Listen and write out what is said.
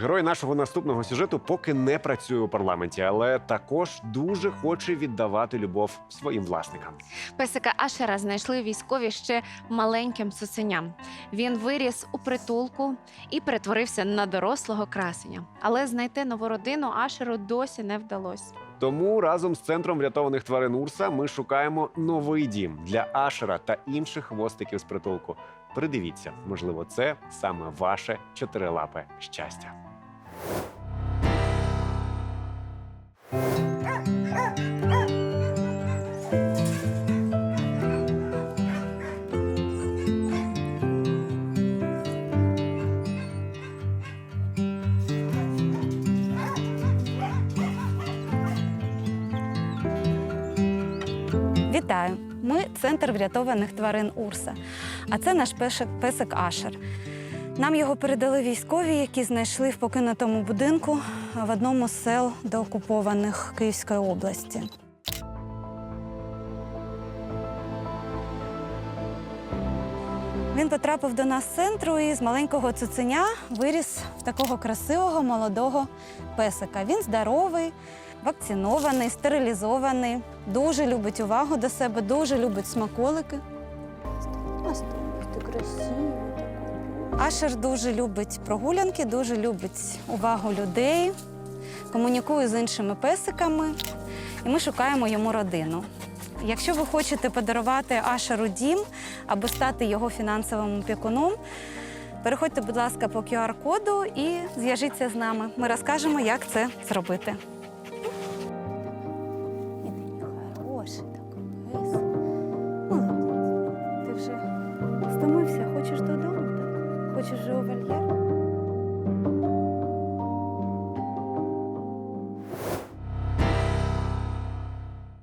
Герой нашого наступного сюжету поки не працює у парламенті, але також дуже хоче віддавати любов своїм власникам. Песика Ашера знайшли військові ще маленьким цуценям. Він виріс у притулку і перетворився на дорослого красення. Але знайти нову родину Ашеру досі не вдалося. Тому разом з центром врятованих тварин Урса ми шукаємо новий дім для Ашера та інших хвостиків з притулку. Придивіться, можливо, це саме ваше чотирилапе щастя. Вітаю! Ми центр врятованих тварин Урса. А це наш песик Ашер. Нам його передали військові, які знайшли в покинутому будинку в одному з сел деокупованих Київської області. Він потрапив до нас з центру і з маленького цуценя виріс в такого красивого молодого песика. Він здоровий, вакцинований, стерилізований, дуже любить увагу до себе, дуже любить смаколики. Ашер дуже любить прогулянки, дуже любить увагу людей, комунікує з іншими песиками, і ми шукаємо йому родину. Якщо ви хочете подарувати Ашеру дім або стати його фінансовим опікуном, переходьте, будь ласка, по QR-коду і зв'яжіться з нами. Ми розкажемо, як це зробити. Втомився, хочеш додому, так? Хочеш же у вольєр?